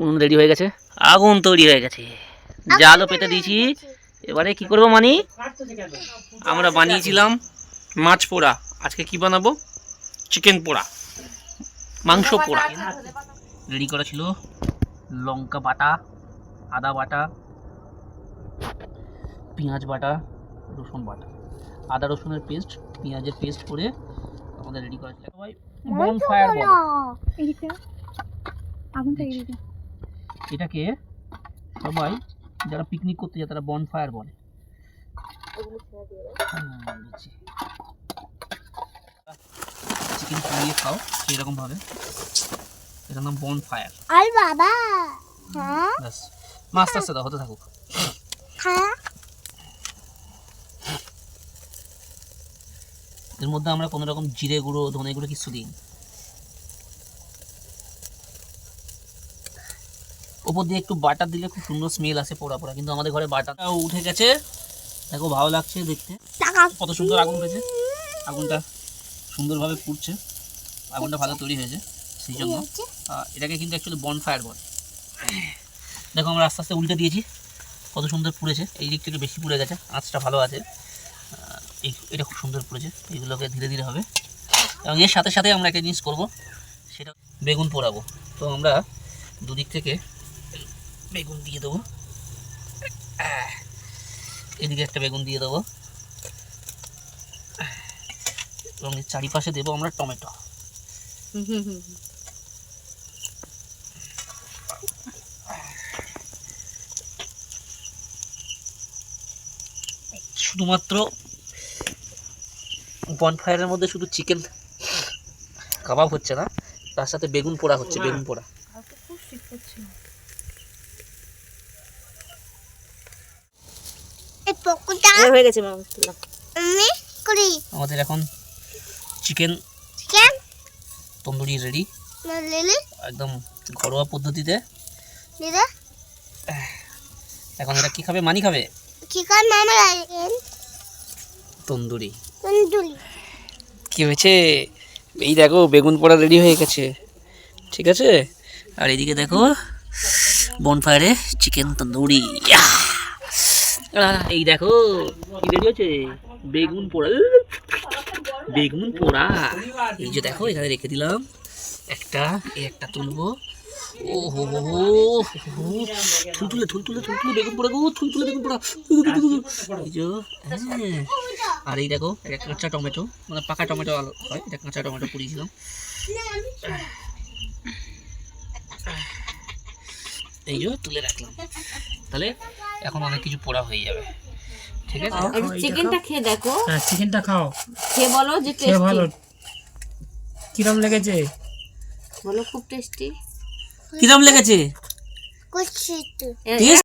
উনুন রেডি হয়ে গেছে। আগুন তৈরি হয়ে গেছে। জালও পেতে দিয়েছি। এবারে কি করব, মানি? আমরা বানিয়েছিলাম মাছ পোড়া। আজকে কি বানাবো? চিকেন পোড়া। মাংস পোড়া। রেডি করা ছিল লঙ্কা বাটা, আদা বাটা, পেঁয়াজ বাটা, রসুন বাটা। আদা রসুনের পেস্ট, পেঁয়াজের পেস্ট করে আমাদের রেডি করা ছিল। সবাই বন ফায়ার বলে। আগুনটা এড়িয়ে। এটাকে সবাই যারা পিকনিক করতে যায় তারা বন ফায়ার বলে চিকেন পুড়িয়ে খাও এরকম ভাবে। এটার নাম বন ফায়ার আর বাবা! হ্যাঁ? ব্যাস। মা আস্তে আস্তে দাও হতে থাকুক। হ্যাঁ? এর মধ্যে আমরা কোনো রকম জিরে গুঁড়ো ধনে গুঁড়ো কিছু দিই ওপর দিয়ে একটু বাটার দিলে খুব সুন্দর স্মেল আসে পোড়া পোড়া কিন্তু আমাদের ঘরে বাটাটা উঠে গেছে। দেখো ভালো লাগছে দেখতে। কত সুন্দর আগুন উঠেছে আগুনটা সুন্দরভাবে ফুটছে। আগুনটা ভালো তৈরি হয়েছে সেই জন্য। এটাকে কিন্তু অ্যাকচুয়ালি বন ফায়ার বলে। দেখো আমরা আস্তে আস্তে উল্টে দিয়েছি। কত সুন্দর পুড়েছে। এই দিক থেকে বেশি পুড়ে গেছে আঁচটা ভালো আছে। এই এটা খুব সুন্দর পড়েছে এগুলোকে ধীরে ধীরে হবে। এবং এর সাথে সাথে আমরা একটা জিনিস করব, সেটা বেগুন পোড়াবো। তো আমরা দুদিক থেকে বেগুন দিয়ে দেবো। এদিকে একটা বেগুন দিয়ে দেবো। এবং এর চারিপাশে দেবো আমরা টমেটো। শুধুমাত্র বনফায়ারের মধ্যে শুধু চিকেন কাবাব হচ্ছে না তার সাথে বেগুন পোড়া হচ্ছে বেগুন পোড়া। এই পকুটা হয়ে গেছে মামা তুলা। আমি করি। আমাদের এখন চিকেন কেন তন্দুরি রেডি একদম ঘরোয়া পদ্ধতিতে। এখন এটা কি খাবে? মানি খাবে? চিকেন মামা লাগেন তন্দুরি তন্দুরি। কি হয়েছে? এই দেখো, বেগুন পোড়া রেডি হয়ে গেছে। ঠিক আছে? আর এদিকে দেখো বনফায়ারে চিকেন তন্দুরি। এই দেখো, কি রেডি হয়েছে? বেগুন পোড়া। বেগুন পোড়া। এই যে দেখো, এখানে রেখে দিলাম একটা একটা তুলবো। ও হো হো হো থুল তুলে থুল তুলে থুল তুলে বেগুন পোড়া গো থুল বেগুন পোড়া। হ্যাঁ। আর এই দেখো একটা কাঁচা টমেটো মানে পাকা টমেটো আলো হয় এটা কাঁচা টমেটো পুড়িয়েছিলাম। এই যে তুলে রাখলাম। তাহলে এখন অনেক কিছু পোড়া হয়ে যাবে। ঠিক আছে? চিকেনটা খেয়ে দেখো। হ্যাঁ চিকেনটা খাও। খেয়ে বলো যে খেয়ে ভালো। কিরম লেগেছে? বলো খুব টেস্টি কিরম লেগেছে?